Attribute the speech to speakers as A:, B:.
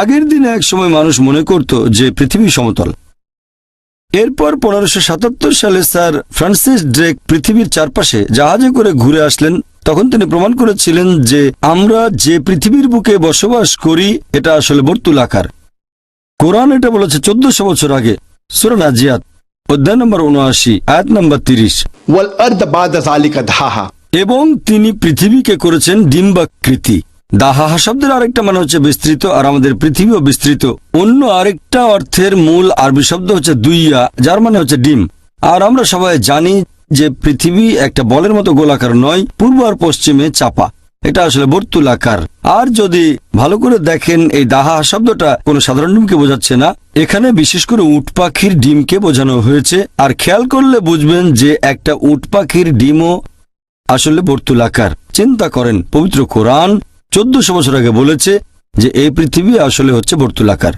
A: আগের দিনে এক সময় মানুষ মনে করত যে পৃথিবী সমতল। এরপর পনেরোশো সাতাত্তর সালে স্যার ফ্রান্সিস ড্রেক পৃথিবীর চারপাশে জাহাজে করে ঘুরে আসলেন। তখন তিনি প্রমাণ করেছিলেন যে আমরা যে পৃথিবীর বুকে বসবাস করি এটা আসলে বর্তুল আকার। কোরআন এটা বলেছে চোদ্দশো বছর আগে সুরনা জিয়াত অধ্যায় নম্বর উনআশি আয়াত নম্বর তিরিশ। এবং তিনি পৃথিবীকে করেছেন ডিম্বাকৃতি। দাহাহা শব্দের আরেকটা মানে হচ্ছে বিস্তৃত, আর আমাদের পৃথিবীও বিস্তৃত। অন্য আরেকটা অর্থের মূল আরবি শব্দ হচ্ছে দুইয়া, যার মানে হচ্ছে ডিম। আর আমরা সবাই জানি যে পৃথিবী একটা বলের মতো গোলাকার নয়, পূর্ব আর পশ্চিমে চাপা। এটা আসলে বর্তুলাকার। আর যদি ভালো করে দেখেন, এই দাহা শব্দটা কোনো সাধারণ ডিমকে বোঝাচ্ছে না। এখানে বিশেষ করে উট পাখির ডিমকে বোঝানো হয়েছে। আর খেয়াল করলে বুঝবেন যে একটা উট পাখির ডিমও আসলে বর্তুলাকার। চিন্তা করেন, পবিত্র কোরআন চোদ্দশো বছর আগে বলেছে যে এই পৃথিবী আসলে হচ্ছে বর্তুলাকার।